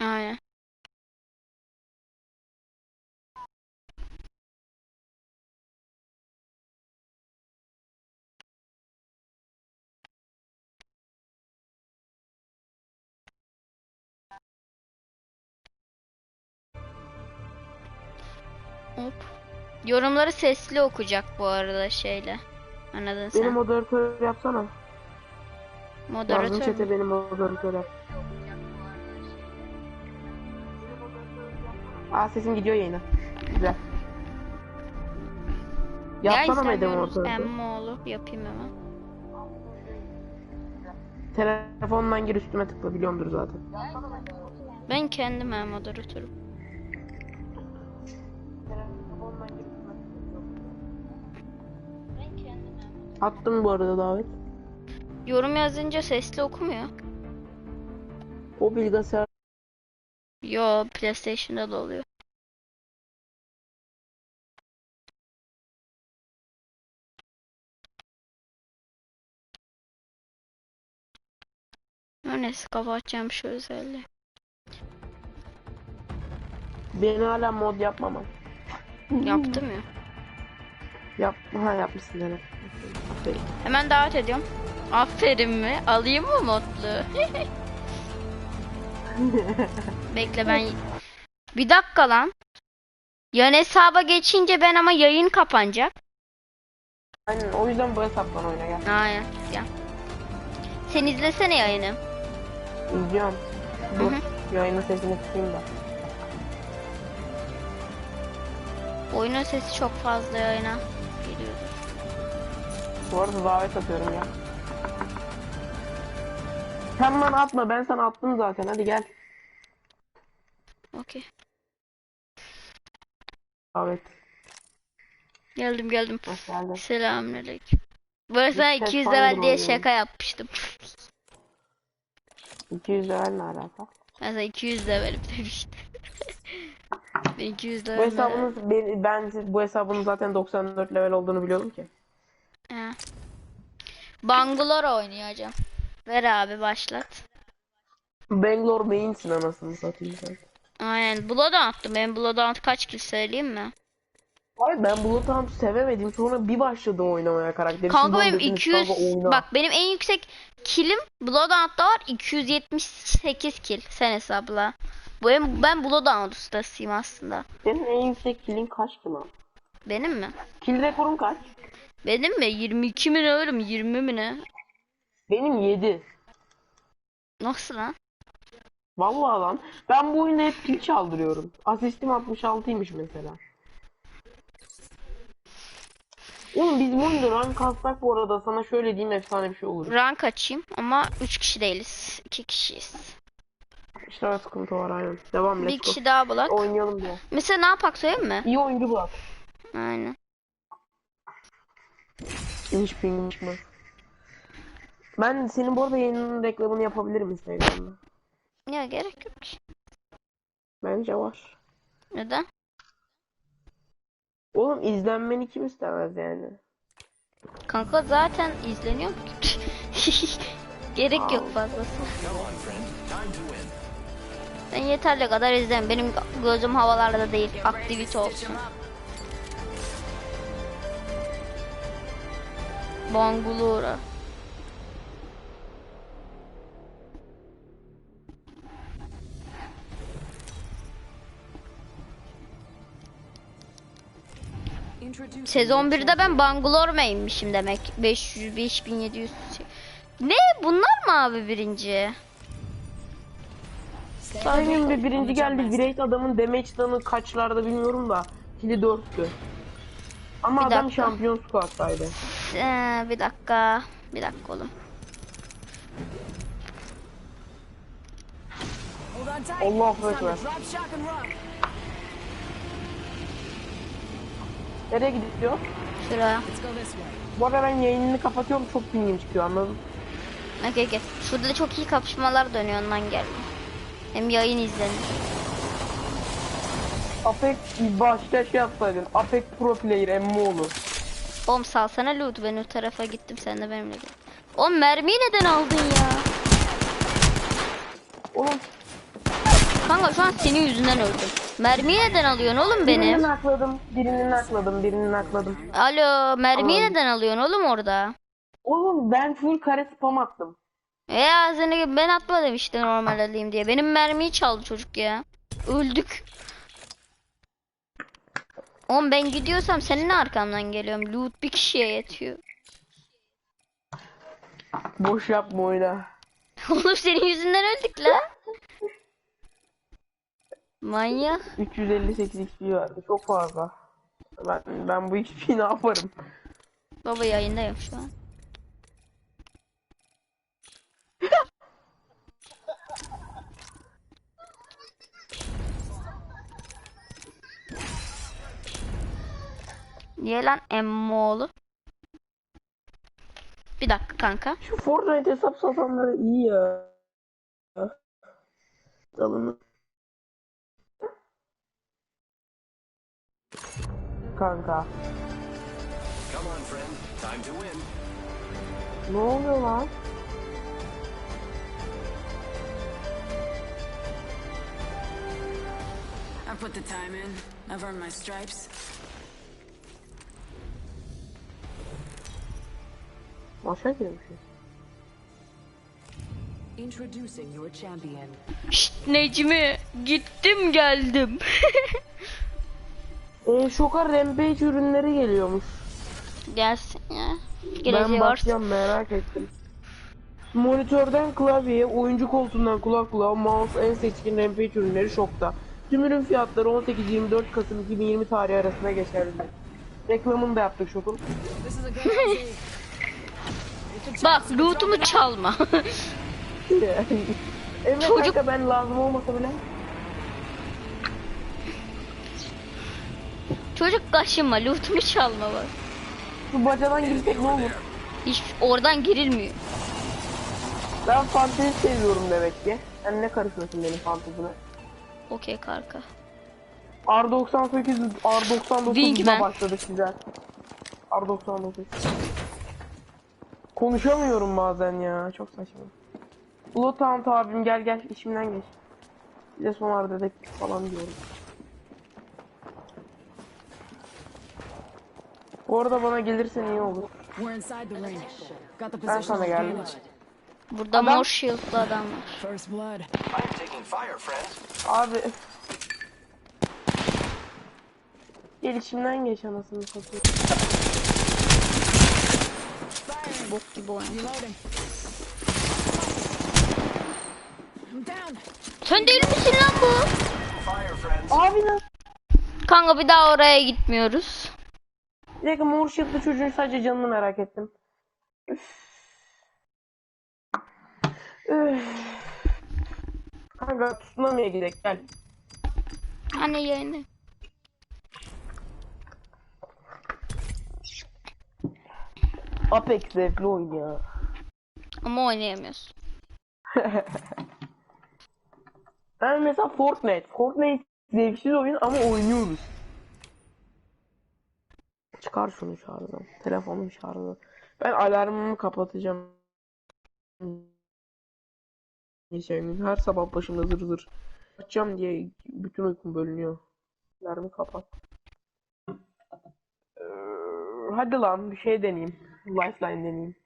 Aynen. Hop. Yorumları sesli okuyacak bu arada şeyle. Anladın Beni sen. moderatör yapsana. Moderatör. mü? chat'e beni moderatör yap. Aa sesim gidiyor yayına. Güzel. Ya Yapsana mı Ede istemiyoruz. moderatör? Emmoğlu yapayım hemen. Telefondan gir üstüme tıkla biliyorumdur zaten. Ben kendim hem moderatörüm. Attım bu arada davet. Yorum yazınca sesli okumuyor. O bilgisayar Yo PlayStation'da da oluyor. Neyse kapatacağım şu özelliği. beni hala mod yapmamam. Yaptım ya. Yap ha yapmışsın hele. Aferin. Hemen davet ediyorum. Aferin mi? Alayım mı modlu? Bekle ben... Bir dakika lan. Yan hesaba geçince ben ama yayın kapanacak. Aynen o yüzden bu hesaptan oyna gel. Aynen. Gel. Sen izlesene yayını. İzliyorum. Dur. Yayının sesini kısayım da. Oyunun sesi çok fazla yayına geliyordu. Bu arada davet atıyorum ya. Sen bana atma ben sana attım zaten hadi gel. Okey. Davet. Geldim geldim. Hoş geldin. Selamünaleyküm. Bu arada sana Lütfen 200 faydalı level diye şaka yapmıştım. 200 level ne alaka? Ben sana 200 levelim demiştim. ben 200 Bu level. hesabınız ben, ben bu hesabının zaten 94 level olduğunu biliyordum ki. He. Bangalore oynayacağım. Ver abi başlat. Bangalore main'sin anasını satayım sen. Aynen. Bloodhound attım. Ben Bloodhound kaç kill söyleyeyim mi? Hayır ben Bloodhound'u sevemedim sonra bir başladım oynamaya karakteri. Kanka benim dediniz, 200 kanka oyna. bak benim en yüksek killim Bloodhound'da var 278 kill sen hesapla. Bu ben, ben Bloodhound ustasıyım aslında. Senin en yüksek killin kaçtı lan? Benim mi? Kill rekorun kaç? Benim mi? 22 mi ne oğlum? 20 mi ne? Benim 7. Nasıl lan? Vallahi lan. Ben bu oyunda hep kill çaldırıyorum. Asistim 66'ymış mesela. Oğlum biz oyunda rank kassak bu arada sana şöyle diyeyim efsane bir şey olur. Rank açayım ama 3 kişi değiliz. 2 kişiyiz. İşte öyle sıkıntı var aynen. Devam Bir let's go. kişi daha bulak. Oynayalım diye. Mesela ne yapak söyleyeyim mi? İyi oyuncu bu. Aynen. Hiç pingim çıkmaz. Ben senin bu arada yayının reklamını yapabilirim Instagram'da. Ya gerek yok ki. Bence var. Neden? Oğlum izlenmeni kim istemez yani? Kanka zaten izleniyor? Gerek yok fazlası. Ben yeterli kadar izlerim. Benim gözüm havalarda değil. Aktivite olsun. Bangulura. Sezon 1'de ben Bangalore main'mişim demek. 500, 5700. şey. Ne? Bunlar mı abi birinci? Benim bir birinci geldi. Virate adamın damage danı kaçlarda bilmiyorum da. Kili 4'tü. Ama Bir adam dakika. şampiyon squad'daydı. Ee, bir dakika. Bir dakika oğlum. Allahu Ekber. Nereye gidiyor? Şuraya. Bu arada ben yayınını kapatıyorum çok pingim çıkıyor anladın? Okey okey. Şurada da çok iyi kapışmalar dönüyor ondan geldim. Hem yayın izlenir. Apex başta şey yapsaydın. Apex Pro Player Emmoğlu. Oğlum salsana loot ben o tarafa gittim sen de benimle gel. Oğlum mermiyi neden aldın ya? Oğlum Kanka şu an senin yüzünden öldüm. Mermiyi neden alıyorsun oğlum Birini benim? nakladım, birini nakladım, birini nakladım. Alo mermiyi Tamam. neden alıyorsun oğlum orada? Oğlum ben full kare spam attım. E ağzını ben atmadım işte normal alayım diye. Benim mermiyi çaldı çocuk ya. Öldük. Oğlum ben gidiyorsam senin arkamdan geliyorum. Loot bir kişiye yetiyor. Boş yapma oyna. Oğlum senin yüzünden öldük la. Manyak. 358 XP verdi. Çok fazla. Ben, ben bu XP'yi ne yaparım? Baba yayındayım şu an. Niye lan emmoğlu? Bir dakika kanka. Şu Fortnite hesap satanları iyi ya. Dalını. Kanka. Come on, friend. Time to win. Ne oluyor lan? I put the time in. I've earned my stripes. Maşa girmişiz. Introducing your champion. Şşt Necmi gittim geldim. Ee, şoka Rampage ürünleri geliyormuş. Gelsin ya. ben Geleceği var. bakacağım merak ettim. Monitörden klavyeye, oyuncu koltuğundan kulaklığa, mouse en seçkin Rampage ürünleri şokta. Tüm ürün fiyatları 18-24 Kasım 2020 tarihi arasında geçerli. Reklamını da yaptık şokun. This is a good idea. Bak lootumu çalma. evet Çocuk- kanka ben lazım olmasa bile. Çocuk kaşınma lootumu çalma bak. Şu bacadan girsek ne olur? Hiç oradan girilmiyor. Ben fantezi seviyorum demek ki. Sen ne karışıyorsun benim fantezime? Okey kanka. R98, R99 Wingman. ile başladık güzel. R99. Konuşamıyorum bazen ya. Çok saçma. Bloodhound abim gel gel işimden geç. Bir de sonar dedektif falan diyorum. Bu arada bana gelirsen iyi olur. We're inside the ring. Got the Ben position sana geldim. Burada Adam- mor shield'lı adam var. First blood. I am taking fire, friend. Abi. Gel işimden geç anasını satayım. Bok gibi oyun. Reloading. I'm down. Sen değil misin lan bu? Fire, friends. Abi lan. Kanka bir daha oraya gitmiyoruz. Bir dakika mor şıklı çocuğun sadece canını merak ettim. Üf. Üf. Kanka tsunami'ye gidelim gel. Hani yayını. Apex zevkli oyun ya. Ama oynayamıyoruz. Ben mesela Fortnite. Fortnite zevksiz oyun ama oynuyoruz. Çıkar şunu şarjdan. Telefonum şarjdan. Ben alarmımı kapatacağım. Geçen her sabah başımda zır zır. Açacağım diye bütün uykum bölünüyor. Alarmı kapat. Ee, hadi lan bir şey deneyeyim. Lifeline deneyeyim.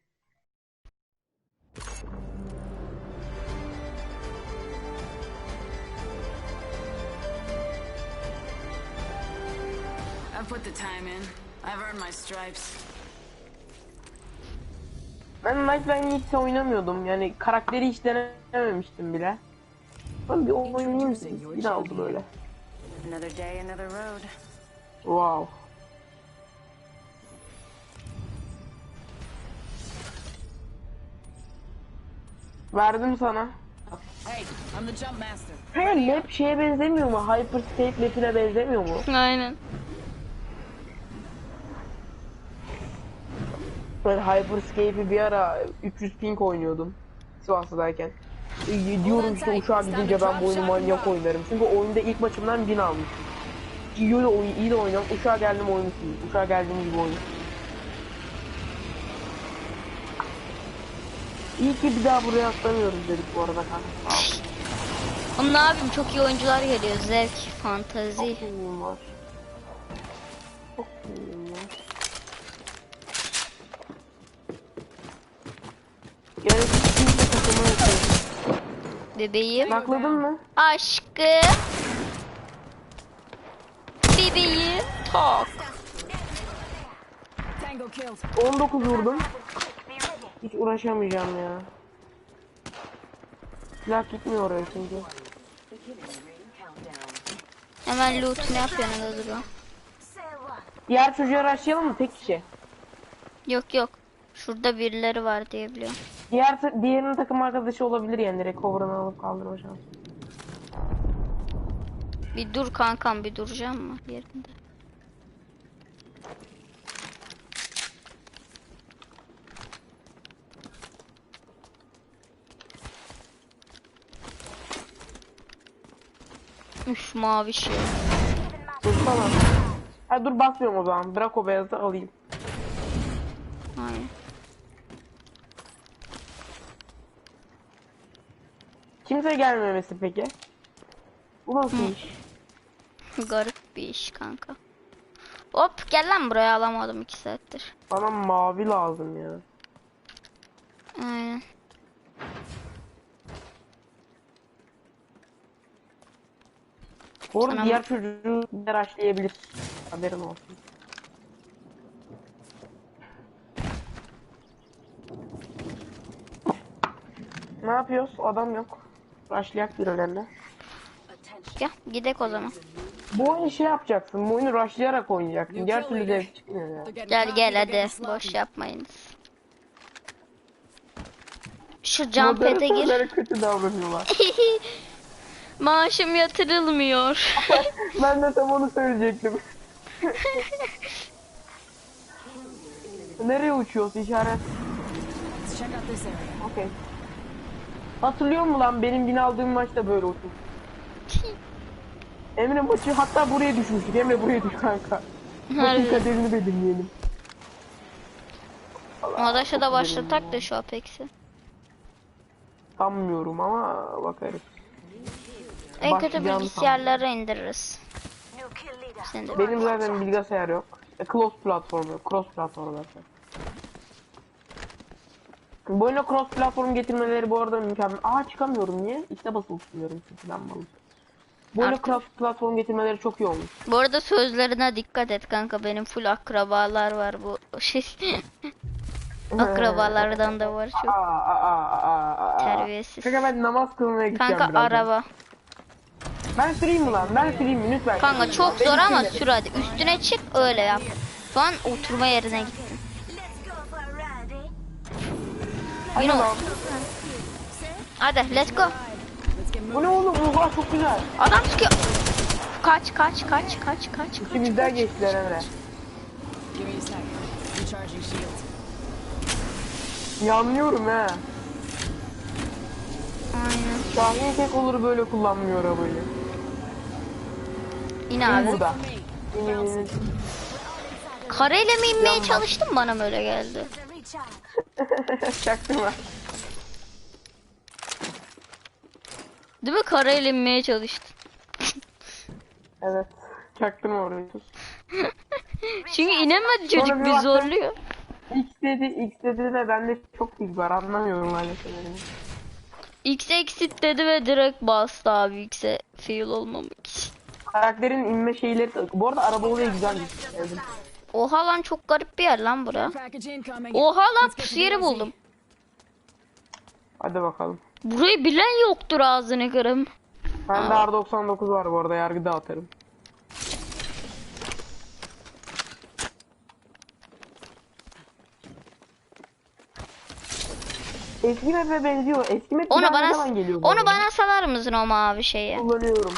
I've put the time in. I've earned my stripes. Ben Lifeline'i hiç oynamıyordum. Yani karakteri hiç denememiştim bile. Ben bir oynayayım. Bir daha oldu böyle. Another day, another road. Wow. Verdim sana. Hey, I'm the jump master. He map şeye benzemiyor mu? Hyperscape map'ine benzemiyor mu? Aynen. Ben Hyperscape'i bir ara 300 ping oynuyordum. Sivas'tayken. E, Diyorum işte uçağa gidince ben bu oyunu manyak oynarım. Çünkü oyunda ilk maçımdan 1000 almış. İyi de, oy- iyi de oynuyorum. Uçağa geldim oyunu. Uçağa geldiğim gibi oyun. İyi ki bir daha buraya atlamıyoruz dedik bu arada kanka. Ne yapayım çok iyi oyuncular geliyor. Zevk, fantazi. Çok var. Çok iyiyim Bebeğim. Nakladın mı? Aşkım. Bebeğim. Tak. Tango killed. 19 vurdum. Hiç uğraşamayacağım ya. Silah gitmiyor oraya çünkü. Hemen loot'unu yapıyor ne duruyor. Diğer çocuğa başlayalım mı? Tek kişi. Yok yok. Şurada birileri var diye biliyorum. Diğer ta- diğerinin takım arkadaşı olabilir yani direkt cover'ını alıp kaldırma şansı. Bir dur kankam bir duracağım mı yerinde? Üf mavi şey. Dursana. Ha dur basmıyorum o zaman. Draco beyazı alayım. Aynen. Kimse gelmemesi peki? Bu nasıl iş? Garip bir iş kanka. Hop gel lan buraya alamadım iki saattir. Bana mavi lazım ya. Aynen. Bu arada Sana- diğer çocuğu bir açlayabilir. Haberin olsun. Ne yapıyoruz? Adam yok. Rushlayak birilerine. Gel gidek o zaman. Bu oyunu şey yapacaksın. Bu oyunu rushlayarak oynayacaksın. Diğer türlü zevk çıkmıyor ya. Gel gel hadi boş yapmayınız. Şu jump pad'e gir. Kötü davranıyorlar. Maaşım yatırılmıyor. ben de tam onu söyleyecektim. Nereye uçuyorsun işaret? Let's check out this area. Okey. Hatırlıyor musun lan benim bin aldığım maçta böyle uçmuş. Emre maçı hatta buraya düşmüştük. Emre buraya düş kanka. Maçın kaderini belirleyelim. Adaşa da başlatak da şu Apex'i. Sanmıyorum ama bakarız. En kötü bilgisayarlara indiririz. Benim zaten bilgisayar yok. E, close platform yok. Cross platform zaten. Bu oyuna cross platform getirmeleri bu arada mükemmel. Aa çıkamıyorum niye? İşte basılı tutuyorum çünkü ben malım. Bu oyuna cross platform getirmeleri çok iyi olmuş. Bu arada sözlerine dikkat et kanka. Benim full akrabalar var bu şey. Akrabalardan da var çok. aa, aa, aa, aa. Terbiyesiz. Kanka ben namaz kılmaya gideceğim Kanka birazdan. araba. Ben süreyim mi lan? Ben süreyim mi? Lütfen. Kanka çok zor ama sür hadi. Üstüne çık öyle yap. Şu an oturma yerine gittin. Yine lan. Hadi let's go. Bu ne oğlum? Oha çok güzel. Adam sıkıyor. Kaç kaç kaç kaç kaç. İçimizden geçtiler Emre. Yanlıyorum he. Aynen. Şahin tek olur böyle kullanmıyor arabayı. İn abi. burada. Kareyle mi inmeye çalıştın bana mı öyle geldi? Çaktırma. Değil mi? Kareyle inmeye çalıştın. Evet. Çaktırma orayı sus. Çünkü inemedi çocuk Sonra bir bir baktım. zorluyor. X dedi, X dedi de bende çok bilgi var anlamıyorum öyle şeyleri. X exit dedi ve direkt bastı abi X'e fail olmamak için. Karakterin inme şeyleri bu arada araba olayı güzelmiş. Sevdim. Oha lan çok garip bir yer lan bura. Oha lan Let's get pus to yeri buldum. Hadi bakalım. Burayı bilen yoktur ağzını kırım. Bende R99 var bu arada yargıda atarım. Eski map'e benziyor. Eski map Onu bana zaman geliyor onu bana salar mısın o mavi şeyi? Kullanıyorum.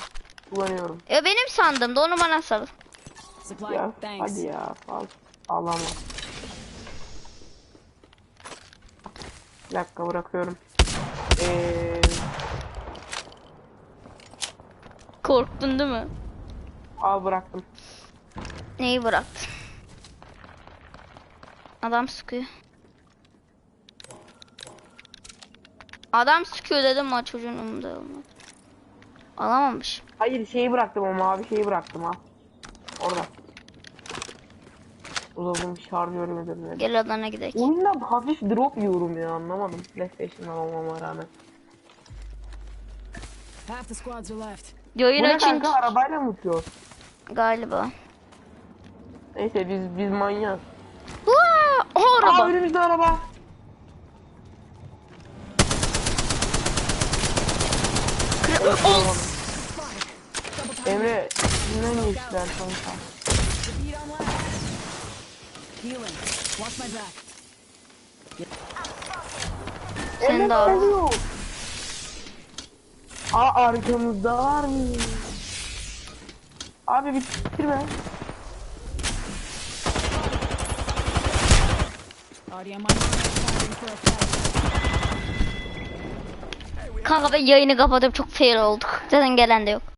Kullanıyorum. Ya benim sandım da onu bana sal. Supply. Ya Thanks. hadi ya. Al. Ağlama. Bir dakika bırakıyorum. Eee... Korktun değil mi? Al bıraktım. Neyi bıraktın? Adam sıkıyor. Adam sıkıyor dedim ama çocuğun umurunda olmadı. Alamamış. Hayır şeyi bıraktım o mavi şeyi bıraktım ha. Orada. Uzadığım şarjörü müdür ne? Gel adana gidelim. Oyundan hafif drop yiyorum ya anlamadım. PlayStation'dan olmama rağmen. Half the squads are left. Yayın Bu ne kanka arabayla mı uçuyor? galiba. Neyse biz biz manyak. Vaa! O Aa araba. önümüzde araba. Kır- Ol- Emre kimden geçtiler kanka? Beat on. Healing. Watch my back. Sen de al. Aa arkamızda var mı? Abi bitirme. Kanka ben yayını kapatıp çok fail olduk. Zaten gelen de yok.